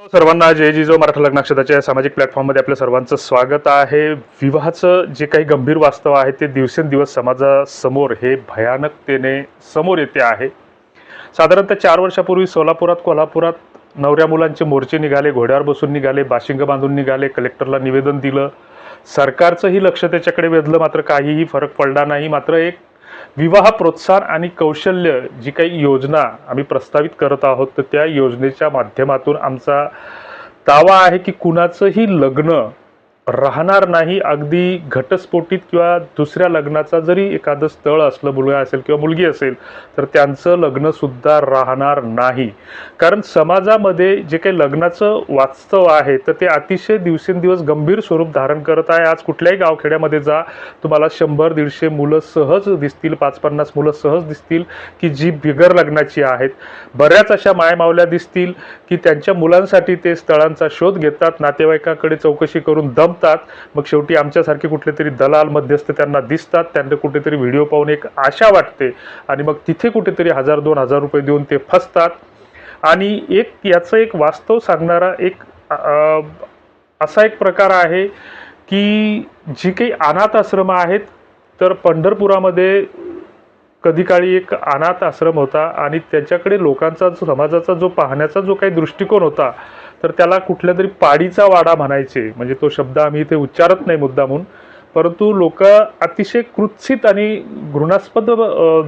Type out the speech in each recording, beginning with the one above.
सर्वांना जय जिजो मराठा लग्नाक्षताच्या या सामाजिक प्लॅटफॉर्ममध्ये आपल्या सर्वांचं स्वागत आहे. विवाहाचं जे काही गंभीर वास्तव आहे ते दिवसेंदिवस समाजासमोर हे भयानकतेने समोर येते आहे. साधारणतः चार वर्षापूर्वी सोलापुरात कोल्हापुरात नवऱ्या मुलांचे मोर्चे निघाले घोड्यावर बसून निघाले बाशिंग बांधून निघाले कलेक्टरला निवेदन दिलं. सरकारचंही लक्ष त्याच्याकडे वेधलं मात्र काहीही फरक पडला नाही. मात्र एक विवाह प्रोत्साहन आणि कौशल्य जी काही योजना आम्ही प्रस्तावित करत आहोत तर त्या योजनेच्या माध्यमातून आमचा दावा आहे की कुणाचंही लग्न राहणार नाही अगदी घटस्फोटीत किंवा दुसऱ्या लग्नाचा जरी एखादं स्थळ असलं मुलगा असेल किंवा मुलगी असेल तर त्यांचं लग्नसुद्धा राहणार नाही. कारण समाजामध्ये जे काही लग्नाचं वास्तव आहे तर ते अतिशय दिवसेंदिवस गंभीर स्वरूप धारण करत आहे. आज कुठल्याही गावखेड्यामध्ये जा तुम्हाला शंभर दीडशे मुलं सहज दिसतील पाच पन्नास मुलं सहज दिसतील की जी बिगर लग्नाची आहेत. बऱ्याच अशा मायमावल्या दिसतील की त्यांच्या मुलांसाठी ते स्थळांचा शोध घेतात नातेवाईकाकडे चौकशी करून संपतात मग शेवटी आमच्यासारखे कुठले तरी दलाल मध्यस्थ त्यांना दिसतात. त्यांना कुठेतरी व्हिडिओ पाहून एक आशा वाटते. आणि मग तिथे कुठेतरी हजार दोन हजार रुपये देऊन ते फसतात. आणि एक याचं एक वास्तव सांगणारा एक असा एक प्रकार आहे की जी काही अनाथ आश्रम आहेत तर पंढरपुरामध्ये कधी काळी एक अनाथ आश्रम होता आणि त्याच्याकडे लोकांचा जो- समाजाचा जो पाहण्याचा जो काही दृष्टिकोन होता तर त्याला कुठल्या तरी पाडीचा वाडा म्हणायचे. म्हणजे तो शब्द आम्ही इथे उच्चारत नाही मुद्दामून. परंतु लोक अतिशय कृत्सित आणि घृणास्पद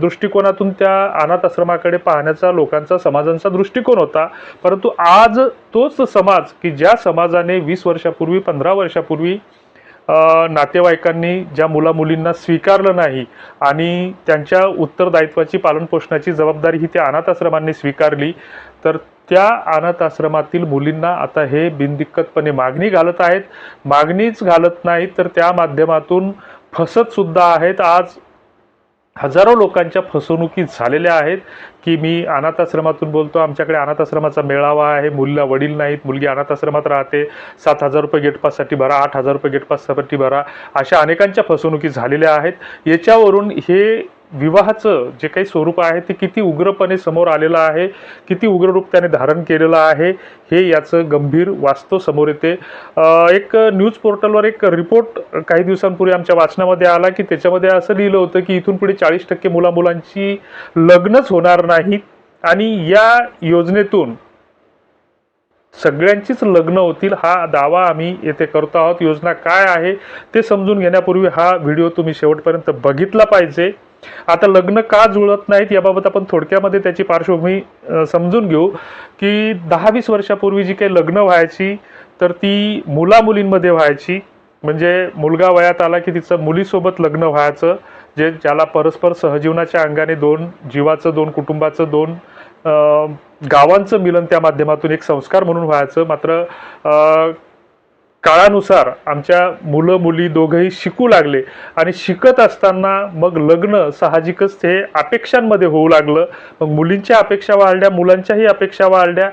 दृष्टिकोनातून त्या अनाथ आश्रमाकडे पाहण्याचा लोकांचा समाजांचा दृष्टिकोन होता. परंतु आज तोच समाज की ज्या समाजाने वीस वर्षापूर्वी पंधरा वर्षापूर्वी नातेवाईकांनी ज्या मुला मुलींना स्वीकारलं नाही आणि त्यांच्या उत्तरदायित्वाची पालनपोषणाची जबाबदारी ही त्या अनाथ आश्रमांनी स्वीकारली तर त्या अनाथ आश्रमातील मुलींना आता हे बिनदिक्कतपणे मागणी घालत आहेत. मागणीच घालत नाहीत तर त्या माध्यमातून फसतसुद्धा आहेत. आज हजारो लोकांच्या फसवणुकी झालेल्या आहेत की मी अनाथ आश्रमातून बोलतो आमच्याकडे अनाथ आश्रमाचा मेळावा आहे मुलीला वडील नाहीत मुलगी अनाथ आश्रमात राहते सात हजार रुपये गेटपाससाठी भरा आठ हजार रुपये गेटपाससाठी भरा अशा अनेकांच्या फसवणुकी झालेल्या आहेत. याच्यावरून हे विवाहाचं जे काही स्वरूप आहे ते किती उग्रपणे समोर आलेलं आहे किती उग्र रूप त्याने धारण केलेलं आहे हे याचं गंभीर वास्तव समोर येते. एक न्यूज पोर्टलवर एक रिपोर्ट काही दिवसांपूर्वी आमच्या वाचनामध्ये आला की त्याच्यामध्ये असं लिहिलं होतं की इथून पुढे चाळीस टक्के मुलामुलांची लग्नच होणार नाहीत आणि या योजनेतून सगळ्यांचीच लग्न होतील हा दावा आम्ही येथे करतो आहोत. योजना काय आहे ते समजून घेण्यापूर्वी हा व्हिडिओ तुम्ही शेवटपर्यंत बघितला पाहिजे. आता लग्न का जुळत नाहीत याबाबत आपण थोडक्यामध्ये त्याची पार्श्वभूमी समजून घेऊ की दहा वीस वर्षापूर्वी जी काही लग्न व्हायची तर ती मुला मुलींमध्ये व्हायची. म्हणजे मुलगा वयात आला की तिचं मुलीसोबत लग्न व्हायचं जे ज्याला परस्पर सहजीवनाच्या अंगाने दोन जीवाचं दोन कुटुंबाचं दोन गावांचं मिलन त्या माध्यमातून एक संस्कार म्हणून व्हायचं. मात्र काळानुसार आमच्या मुलं मुली दोघंही शिकू लागले. आणि शिकत असताना मग लग्न साहजिकच हे अपेक्षांमध्ये होऊ लागलं. मग मुलींच्या अपेक्षा वाढल्या मुलांच्याही अपेक्षा वाढल्या.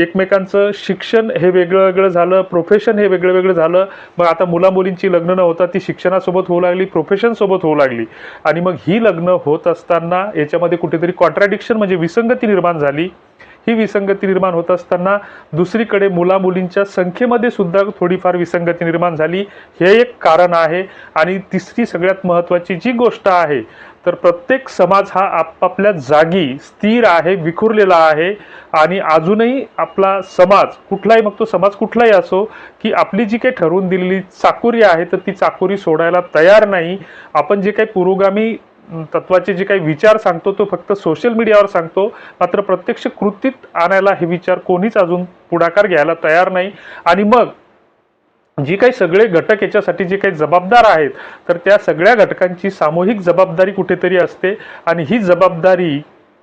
एकमेकांचं शिक्षण हे वेगळं वेगळं झालं प्रोफेशन हे वेगळं वेगळं झालं. मग आता मुला मुलींची लग्न न होता ती शिक्षणासोबत होऊ लागली प्रोफेशनसोबत होऊ लागली. आणि मग ही लग्न होत असताना याच्यामध्ये कुठेतरी कॉन्ट्रॅडिक्शन म्हणजे विसंगती निर्माण झाली. ही विसंगती निर्माण होत असताना दुसरीकडे मुला मुलींच्या संख्येमध्ये सुद्धा थोडीफार विसंगती निर्माण झाली. हे एक कारण आहे आणि तिसरी सगळ्यात महत्त्वाची जी गोष्ट आहे तर प्रत्येक समाज हा आपापल्या जागी स्थिर आहे विखुरलेला आहे आणि अजूनही आपला समाज कुठलाही मग तो समाज कुठलाही असो की आपली जी काही ठरवून दिलेली चाकोरी आहे तर ती चाकोरी सोडायला तयार नाही. आपण जे काही पुरोगामी तत्वाचे जे काही विचार सांगतो तो फक्त सोशल मीडियावर सांगतो. मात्र प्रत्यक्ष कृतीत आणायला हे विचार कोणीच अजून पुढाकार घ्यायला तयार नाही. आणि मग जी काही सगळे घटक याच्यासाठी जे काही जबाबदार आहेत तर त्या सगळ्या घटकांची सामूहिक जबाबदारी कुठेतरी असते. आणि ही जबाबदारी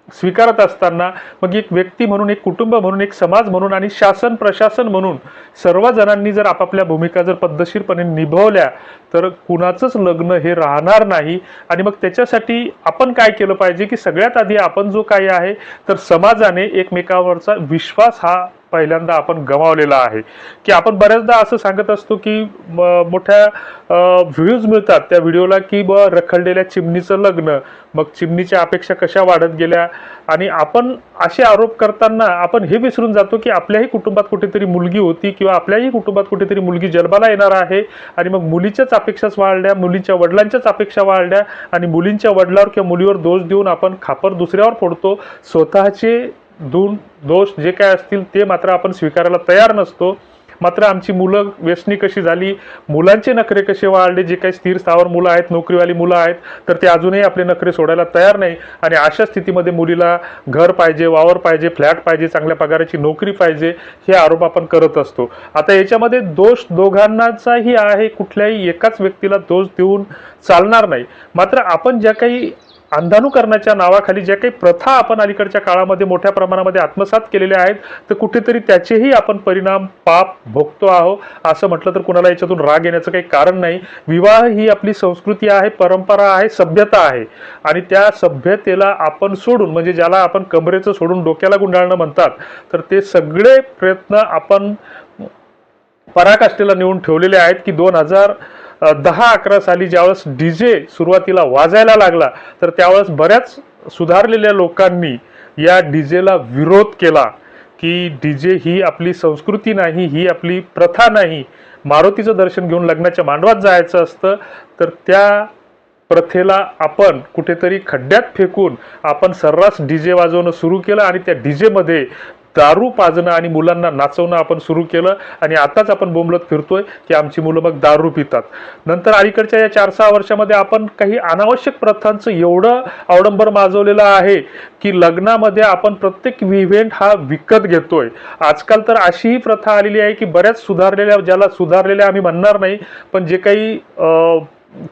स्वीकारत असताना मग एक व्यक्ती म्हणून एक कुटुंब म्हणून एक समाज म्हणून आणि शासन प्रशासन म्हणून सर्वजणांनी जर आपापल्या भूमिका जर पद्धतशीरपणे निभावल्या तर कुणाचंच लग्न हे राहणार नाही. आणि मग त्याच्यासाठी आपण काय केलं पाहिजे की सगळ्यात आधी आपण जो काही आहे तर समाजाने एकमेकावरचा विश्वास हा पहिल्यांदा आपण गमावलेला आहे. की आपण बऱ्याचदा असं सांगत असतो की म- मोठ्या व्ह्यूज मिळतात त्या व्हिडिओला की ब रखडलेल्या चिमणीचं लग्न मग चिमणीच्या अपेक्षा कशा वाढत गेल्या? आणि आपण असे आरोप करताना आपण हे विसरून जातो की आपल्याही कुटुंबात कुठेतरी मुलगी होती किंवा आपल्याही कुटुंबात कुठेतरी मुलगी जन्माला येणार आहे आणि मग मुलीच्याच अपेक्षाच वाढल्या मुलीच्या वडिलांच्याच अपेक्षा वाढल्या आणि मुलींच्या वडिलावर किंवा मुलीवर दोष देऊन आपण खापर दुसऱ्यावर फोडतो. स्वतःचे दून दोष जे काय असतील ते मात्र आपण स्वीकारायला तयार नसतो. मात्र आमची मुलं व्यसनी कशी झाली मुलांचे नखरे कसे वाढले जे काही स्थिर स्थावर मुलं आहेत नोकरीवाली मुलं आहेत तर ते अजूनही आपले नखरे सोडायला तयार नाही. आणि अशा स्थितीमध्ये मुलीला घर पाहिजे वावर पाहिजे फ्लॅट पाहिजे चांगल्या पगाराची नोकरी पाहिजे हे आरोप आपण करत असतो. आता याच्यामध्ये दोष दोघांनाचाही आहे कुठल्याही एकाच व्यक्तीला दोष देऊन चालणार नाही. मात्र आपण ज्या काही अंधानुकरणाच्या नावाखाली ज्या काही प्रथा आपण अलीकडच्या काळामध्ये मोठ्या प्रमाणामध्ये आत्मसात केलेल्या आहेत तर कुठेतरी त्याचेही आपण परिणाम पाप भोगतो आहो असं म्हटलं तर कुणाला याच्यातून राग येण्याचं काही कारण नाही. विवाह ही आपली संस्कृती आहे परंपरा आहे सभ्यता आहे. आणि त्या सभ्यतेला आपण सोडून म्हणजे ज्याला आपण कमरेचं सोडून डोक्याला गुंडाळणं म्हणतात तर ते सगळे प्रयत्न आपण पराकाष्ठेला नेऊन ठेवलेले आहेत की दोन हजार दहा अकरा साली ज्यावेळेस डी जे सुरुवातीला वाजायला लागला तर त्यावेळेस बऱ्याच सुधारलेल्या लोकांनी या डी जेला विरोध केला की डी जे ही आपली संस्कृती नाही ही आपली प्रथा नाही. मारुतीचं दर्शन घेऊन लग्नाच्या मांडवात जायचं असतं तर त्या प्रथेला आपण कुठेतरी खड्ड्यात फेकून आपण सर्रास डी जे वाजवणं सुरू केलं आणि त्या डी जेमध्ये दारू पाजणं आणि मुलांना नाचवणं आपण सुरू केलं आणि आताच आपण बोंबलत फिरतोय की आमची मुलं मग दारू पितात. नंतर अलीकडच्या या चार सहा वर्षामध्ये आपण काही अनावश्यक प्रथांचं एवढं अवडंबर माजवलेलं आहे की लग्नामध्ये आपण प्रत्येक इव्हेंट हा विकत घेतोय. आजकाल तर अशीही प्रथा आलेली आहे की बऱ्याच सुधारलेल्या ज्याला सुधारलेल्या आम्ही म्हणणार नाही पण जे काही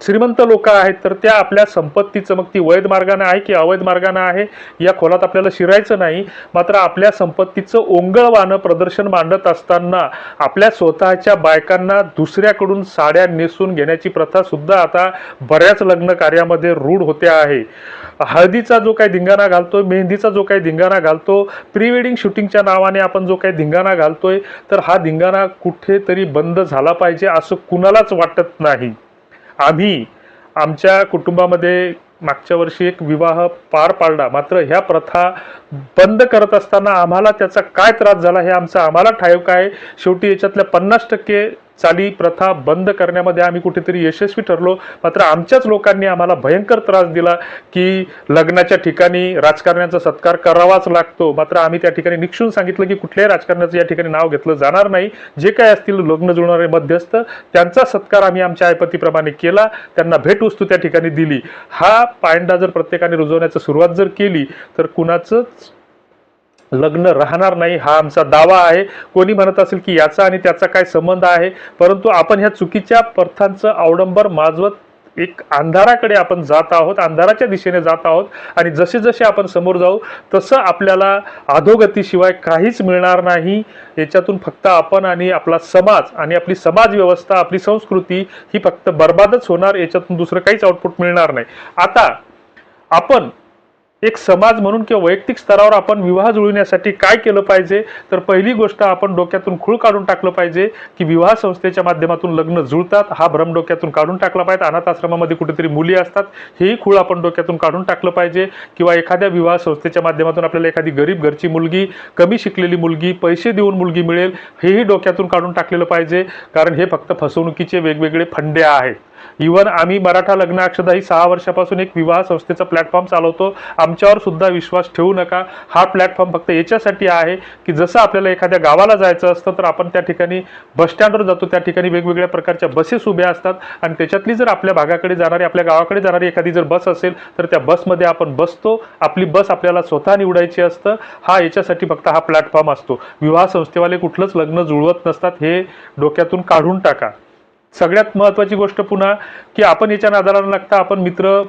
श्रीमंत लोक आहेत तर त्या आपल्या संपत्तीचं मग ती वैध मार्गाने आहे की अवैध मार्गाने आहे या खोलात आपल्याला शिरायचं नाही. मात्र आपल्या संपत्तीचं ओंगळवानं प्रदर्शन मांडत असताना आपल्या स्वतःच्या बायकांना दुसऱ्याकडून साड्या नेसून घेण्याची प्रथा सुद्धा आता बऱ्याच लग्न कार्यामध्ये रूढ होते आहे. हळदीचा जो काही धिंगाणा घालतो मेहंदीचा जो काही धिंगाणा घालतो प्री वेडिंग शूटिंगच्या नावाने आपण जो काही धिंगाणा घालतोय तर हा धिंगाणा कुठेतरी बंद झाला पाहिजे असं कुणालाच वाटत नाही. आम्ही आमच्या कुटुंबामध्ये मागच्या वर्षी एक विवाह पार पाडला. मात्र ह्या प्रथा बंद करत असताना आम्हाला त्याचा काय त्रास झाला हे आमचं आम्हाला ठाऊक आहे. शेवटी याच्यातल्या पन्नास टक्के चाली प्रथा बंद करण्यामध्ये आम्ही कुठेतरी यशस्वी ठरलो. मात्र आमच्याच लोकांनी आम्हाला भयंकर त्रास दिला की लग्नाच्या ठिकाणी राजकारण्याचा सत्कार करावाच लागतो. मात्र आम्ही त्या ठिकाणी निक्षून सांगितलं की कुठल्याही राजकारण्याचं या ठिकाणी नाव घेतलं जाणार नाही. जे काय असतील लग्न जुळणारे मध्यस्थ त्यांचा सत्कार आम्ही आमच्या आयपतीप्रमाणे केला. त्यांना भेटवस्तू त्या ठिकाणी दिली. हा पायंडा जर प्रत्येकाने रुजवण्याची सुरुवात जर केली तर कुणाचंच लग्न राहणार नाही हा आमचा दावा आहे. कोणी म्हणत असेल की याचा आणि त्याचा काय संबंध आहे? परंतु आपण ह्या चुकीच्या प्रथांचं अवडंबर माजवत एक अंधाराकडे आपण जात आहोत अंधाराच्या दिशेने जात आहोत आणि जसे जसे आपण समोर जाऊ तसं आपल्याला अधोगतीशिवाय काहीच मिळणार नाही. याच्यातून फक्त आपण आणि आपला समाज आणि आपली समाज व्यवस्था आपली संस्कृती ही फक्त बर्बादच होणार याच्यातून दुसरं काहीच आउटपुट मिळणार नाही. आता आपण एक समाज म्हणून किंवा वैयक्तिक स्तरावर आपण विवाह जुळविण्यासाठी काय केलं पाहिजे? तर पहिली गोष्ट आपण डोक्यातून खूळ काढून टाकलं पाहिजे की विवाह संस्थेच्या माध्यमातून लग्न जुळतात हा भ्रम डोक्यातून काढून टाकला पाहिजे. अनाथ आश्रमामध्ये कुठेतरी मुली असतात हेही खूळ आपण डोक्यातून काढून टाकलं पाहिजे. किंवा एखाद्या विवाह संस्थेच्या माध्यमातून आपल्याला एखादी गरीब घरची मुलगी कमी शिकलेली मुलगी पैसे देऊन मुलगी मिळेल हेही डोक्यातून काढून टाकलेलं पाहिजे. कारण हे फक्त फसवणुकीचे वेगवेगळे फंडे आहेत. इवन आम्ही मराठा लग्न अक्षदा ही सहा वर्षापासून एक विवाह संस्थेचा प्लॅटफॉर्म चालवतो. आमच्यावर सुद्धा विश्वास ठेवू नका. हा प्लॅटफॉर्म फक्त याच्यासाठी आहे की जसं आपल्याला एखाद्या गावाला जायचं असतं तर आपण त्या ठिकाणी बस स्टँडवर जातो. त्या ठिकाणी वेगवेगळ्या प्रकारच्या बसेस उभ्या असतात. आणि त्याच्यातली जर आपल्या भागाकडे जाणारी आपल्या गावाकडे जाणारी एखादी जर बस असेल तर त्या बसमध्ये आपण बसतो. आपली बस आपल्याला स्वतः निवडायची असतं. हा याच्यासाठी फक्त हा प्लॅटफॉर्म असतो. विवाह संस्थेवाले कुठलंच लग्न जुळवत नसतात. हे डोक्यातून काढून टाका. सगळ्यात महत्त्वाची गोष्ट पुन्हा की आपण याच्या नादाला लागता आपण मित्र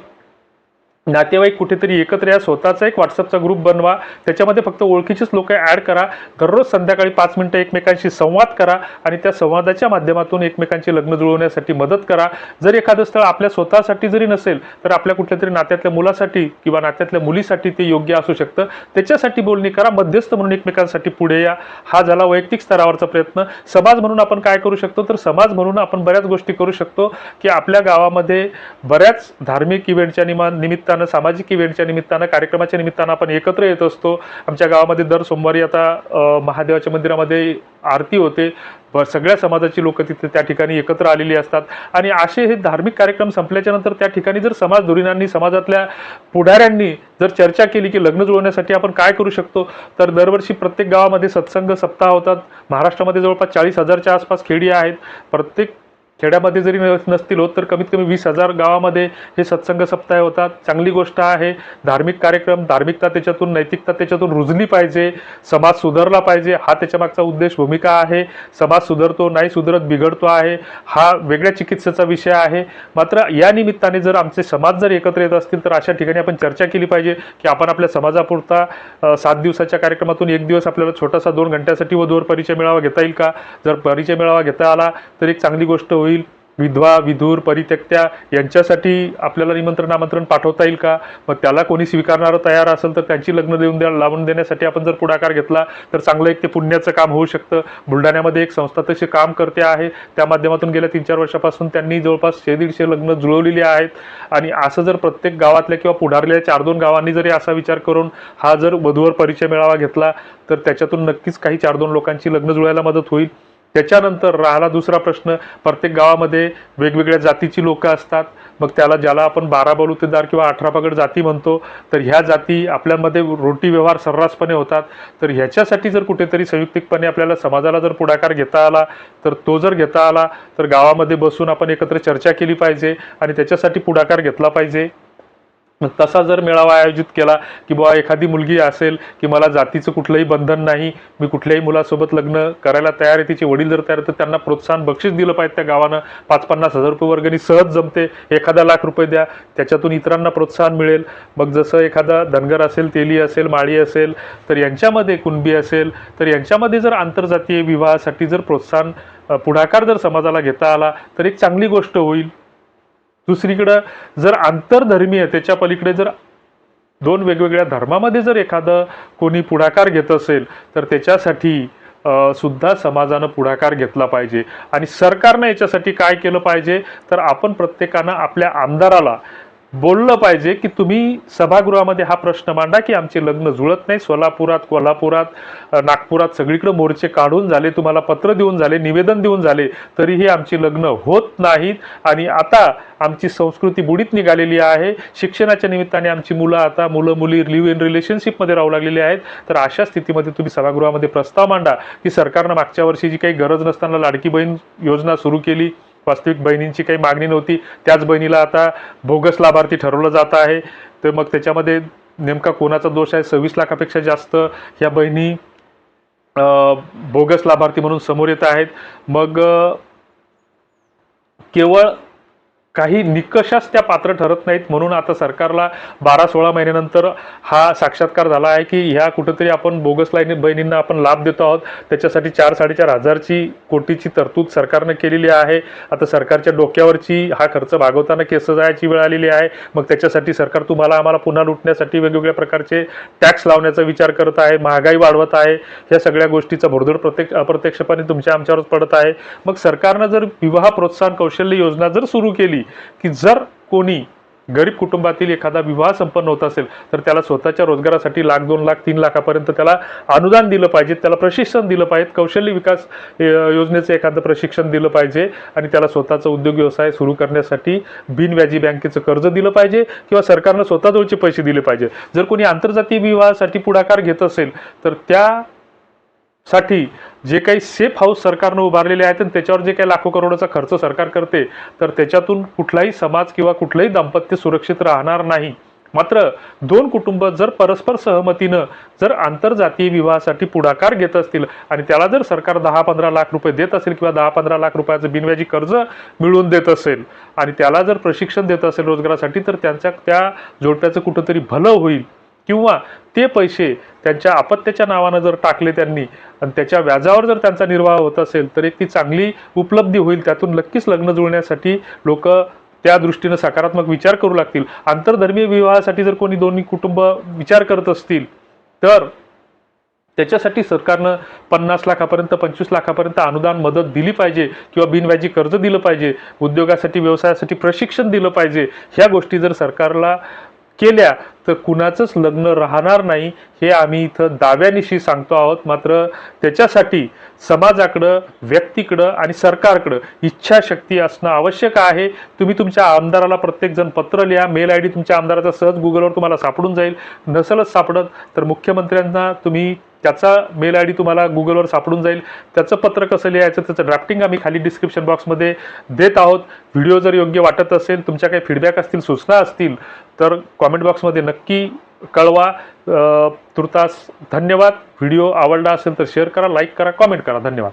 नातेवाईक कुठेतरी एकत्र या स्वतःचा एक व्हॉट्सअपचा ग्रुप बनवा. त्याच्यामध्ये फक्त ओळखीचीच लोक ॲड करा. दररोज संध्याकाळी पाच मिनटं एकमेकांशी संवाद करा आणि त्या संवादाच्या माध्यमातून एकमेकांची लग्न जुळवण्यासाठी मदत करा. जर एखादं स्थळ आपल्या स्वतःसाठी जरी नसेल तर आपल्या कुठल्या तरी नात्यातल्या मुलासाठी किंवा नात्यातल्या मुलीसाठी ते योग्य असू शकतं. त्याच्यासाठी बोलणी करा. मध्यस्थ म्हणून एकमेकांसाठी पुढे या. हा झाला वैयक्तिक स्तरावरचा प्रयत्न. समाज म्हणून आपण काय करू शकतो? तर समाज म्हणून आपण बऱ्याच गोष्टी करू शकतो की आपल्या गावामध्ये बऱ्याच धार्मिक इव्हेंटच्या निमा निमित्तानं सामाजिक इव्हेंटच्या निमित्तानं कार्यक्रमाच्या निमित्तानं आपण एकत्र येत असतो. आमच्या गावामध्ये दर सोमवारी आता महादेवाच्या मंदिरामध्ये आरती होते. सगळ्या समाजाची लोक तिथे त्या ठिकाणी एकत्र आलेली असतात. आणि असे हे धार्मिक कार्यक्रम संपल्याच्या नंतर त्या ठिकाणी जर समाज धुरीणांनी समाजातल्या पुढाऱ्यांनी जर चर्चा केली की लग्न जुळवण्यासाठी आपण काय करू शकतो तर दरवर्षी प्रत्येक गावामध्ये सत्संग सप्ताह होतात. महाराष्ट्रामध्ये जवळपास चाळीस हजारच्या आसपास खेडी आहेत. प्रत्येक खेड्यामध्ये जरी नसतील होत तर कमीत कमी वीस हजार गावामध्ये हे सत्संग सप्ताह होतात. चांगली गोष्ट आहे धार्मिक कार्यक्रम धार्मिकता त्याच्यातून नैतिकता त्याच्यातून रुजली पाहिजे समाज सुधारला पाहिजे हा त्याच्यामागचा उद्देश भूमिका आहे. समाज सुधारतो नाही सुधारत बिघडतो आहे. हा वेगळ्या चिकित्सेचा विषय आहे. मात्र या निमित्ताने जर आमचे समाज जर एकत्र येत असतील तर अशा ठिकाणी आपण चर्चा केली पाहिजे की आपण आपल्या समाजापुरता सात दिवसाच्या कार्यक्रमातून एक दिवस आपल्याला छोटासा दोन घंट्यासाठी व वधूवर परिचय मेळावा घेता येईल का? जर परिचय मेळावा घेता आला तर एक चांगली गोष्ट होईल? विधवा विधूर परित्यक्त्या यांच्यासाठी आपल्याला निमंत्रण आमंत्रण पाठवता येईल का? मग त्याला कोणी स्वीकारणारं तयार असेल तर त्यांची लग्न देऊन द्या लावून देण्यासाठी आपण जर पुढाकार घेतला तर चांगलं एक ते पुण्याचं काम होऊ शकतं. बुलढाण्यामध्ये एक संस्था तशी काम करते आहे. त्या माध्यमातून गेल्या तीन चार वर्षापासून त्यांनी जवळपास शे दीडशे लग्न जुळवलेली आहेत. आणि असं जर प्रत्येक गावातल्या किंवा पुढारल्या चार दोन गावांनी जरी असा विचार करून हा जर वधूवर परिचय मेळावा घेतला तर त्याच्यातून नक्कीच काही चार दोन लोकांची लग्न जुळायला मदत होईल. त्याच्यानंतर राहिला दुसरा प्रश्न. प्रत्येक गावामध्ये वेगवेगळ्या जातीची लोकं असतात. मग त्याला ज्याला आपण बारा बलुतेदार किंवा अठरा पगड जाती म्हणतो तर ह्या जाती आपल्यामध्ये रोटी व्यवहार सर्रासपणे होतात. तर ह्याच्यासाठी जर कुठेतरी संयुक्तिकपणे आपल्याला समाजाला जर पुढाकार घेता आला तर तो जर घेता आला तर गावामध्ये बसून आपण एकत्र चर्चा केली पाहिजे आणि त्याच्यासाठी पुढाकार घेतला पाहिजे. तसा जर मेळावा आयोजित केला की बुवा एखादी मुलगी असेल की मला जातीचं कुठलंही बंधन नाही मी कुठल्याही मुलासोबत लग्न करायला तयार आहे तिचे वडील जर तयार आहेत तर त्यांना प्रोत्साहन बक्षीस दिलं पाहिजे त्या गावानं. पाच पन्नास हजार रुपये वर्गणी सहज जमते. एखादा लाख रुपये द्या. त्याच्यातून इतरांना प्रोत्साहन मिळेल. मग जसं एखादा धनगर असेल तेली असेल माळी असेल तर यांच्यामध्ये कुणबी असेल तर यांच्यामध्ये जर आंतरजातीय विवाहासाठी जर प्रोत्साहन पुढाकार जर समाजाला घेता आला तर एक चांगली गोष्ट होईल. दुसरीकडं जर आंतरधर्मीय त्याच्या पलीकडे जर दोन वेगवेगळ्या धर्मामध्ये जर एखादं कोणी पुढाकार घेत असेल तर त्याच्यासाठी सुद्धा समाजानं पुढाकार घेतला पाहिजे. आणि सरकारनं याच्यासाठी काय केलं पाहिजे? तर आपण प्रत्येकानं आपल्या आमदाराला बोललं पाहिजे की तुम्ही सभागृहामध्ये हा प्रश्न मांडा की आमचे लग्न जुळत नाही सोलापुरात कोल्हापुरात नागपुरात सगळीकडे मोर्चे काढून झाले तुम्हाला पत्र देऊन झाले निवेदन देऊन झाले तरीही आमची लग्न होत नाहीत. आणि आता आमची संस्कृती बुडीत निघालेली आहे. शिक्षणाच्या निमित्ताने आमची मुलं आता मुलं मुली लिव्ह इन रिलेशनशिपमध्ये राहू लागलेली आहेत. तर अशा स्थितीमध्ये तुम्ही सभागृहामध्ये प्रस्ताव मांडा की सरकारनं मागच्या वर्षी जी काही गरज नसताना लाडकी बहीण योजना सुरू केली वास्तविक बहिणींची काही मागणी नव्हती. त्याच बहिणीला आता बोगस लाभार्थी ठरवलं जात आहे. तर मग त्याच्यामध्ये नेमका कोणाचा दोष आहे? सव्वीस लाखापेक्षा जास्त ह्या बहिणी बोगस लाभार्थी म्हणून समोर येत आहेत. मग केवळ काही निकषाच त्या पात्र ठरत नाहीत. म्हणून आता सरकारला बारा सोळा महिन्यानंतर हा साक्षात्कार झाला आहे की ह्या कुठंतरी आपण बोगस लाईन बहिणींना आपण लाभ देतो आहोत. त्याच्यासाठी चार साडेचार हजारची कोटीची तरतूद सरकारनं केलेली आहे. आता सरकारच्या डोक्यावरची हा खर्च भागवताना केस जायची वेळ आलेली आहे. मग त्याच्यासाठी सरकार तुम्हाला आम्हाला पुन्हा लुटण्यासाठी वेगवेगळ्या प्रकारचे टॅक्स लावण्याचा विचार करत आहे महागाई वाढवत आहे. ह्या सगळ्या गोष्टीचा भुरदूर प्रत्यक्ष अप्रत्यक्षपणे तुमच्या आमच्यावरच पडत आहे. मग सरकारनं जर विवाह प्रोत्साहन कौशल्य योजना जर सुरू केली की जर कोणी गरीब कुटुंबातील एखादा विवाह संपन्न होत असेल तर त्याला स्वतःच्या रोजगारासाठी लाख दोन लाख तीन लाखापर्यंत त्याला अनुदान दिलं पाहिजे त्याला प्रशिक्षण दिलं पाहिजे कौशल्य विकास योजनेचं एखादं प्रशिक्षण दिलं पाहिजे आणि त्याला स्वतःचा उद्योग व्यवसाय सुरू करण्यासाठी बिनव्याजी बँकेचं कर्ज दिलं पाहिजे किंवा सरकारनं स्वतःजवळचे पैसे दिले पाहिजे. जर कोणी आंतरजातीय विवाहासाठी पुढाकार घेत असेल तर त्या साठी जे काही सेफ हाऊस सरकारनं उभारलेले आहेत आणि त्याच्यावर जे काही लाखो करोडचा खर्च सरकार करते तर त्याच्यातून कुठलाही समाज किंवा कुठलंही दाम्पत्य सुरक्षित राहणार नाही. मात्र दोन कुटुंब जर परस्पर सहमतीनं जर आंतरजातीय विवाहासाठी पुढाकार घेत असतील आणि त्याला जर सरकार दहा पंधरा लाख रुपये देत असेल किंवा दहा पंधरा लाख रुपयाचं बिनव्याजी कर्ज मिळवून देत असेल आणि त्याला जर प्रशिक्षण देत असेल रोजगारासाठी तर त्यांच्या त्या जोडप्याचं कुठंतरी भलं होईल. किंवा ते पैसे त्यांच्या अपत्याच्या नावानं जर टाकले त्यांनी आणि त्याच्या व्याजावर जर त्यांचा निर्वाह होत असेल तर एक ती चांगली उपलब्धी होईल. त्यातून नक्कीच लग्न जुळण्यासाठी लोक त्या दृष्टीनं सकारात्मक विचार करू लागतील. आंतरधर्मीय विवाहासाठी जर कोणी दोन्ही कुटुंब विचार करत असतील तर त्याच्यासाठी सरकारनं पन्नास लाखापर्यंत पंचवीस लाखापर्यंत अनुदान मदत दिली पाहिजे किंवा बिनव्याजी कर्ज दिलं पाहिजे. उद्योगासाठी व्यवसायासाठी प्रशिक्षण दिलं पाहिजे. ह्या गोष्टी जर सरकारला केल्या तर कुणाचंच लग्न राहणार नाही हे आम्ही इथं दाव्यानिशी सांगतो आहोत. मात्र त्याच्यासाठी समाजाकडं व्यक्तीकडं आणि सरकारकडं इच्छाशक्ती असणं आवश्यक आहे. तुम्ही तुमच्या आमदाराला प्रत्येकजण पत्र लिहा. मेल आय डी तुमच्या आमदाराचा सहज गुगलवर तुम्हाला सापडून जाईल. नसलच सापडत तर मुख्यमंत्र्यांना तुम्ही त्याचा मेल आय डी तुम्हाला गुगलवर सापडून जाईल. त्याचं पत्र कसं लिहायचं त्याचं ड्राफ्टिंग आम्ही खाली डिस्क्रिप्शन बॉक्समध्ये देत आहोत. व्हिडिओ जर योग्य वाटत असेल तुमच्या काही फीडबॅक असतील सूचना असतील तर कॉमेंट बॉक्समध्ये नक्की कळवा. तुर्तास धन्यवाद. व्हिडिओ आवडला असेल तर शेअर करा लाईक करा कॉमेंट करा. धन्यवाद.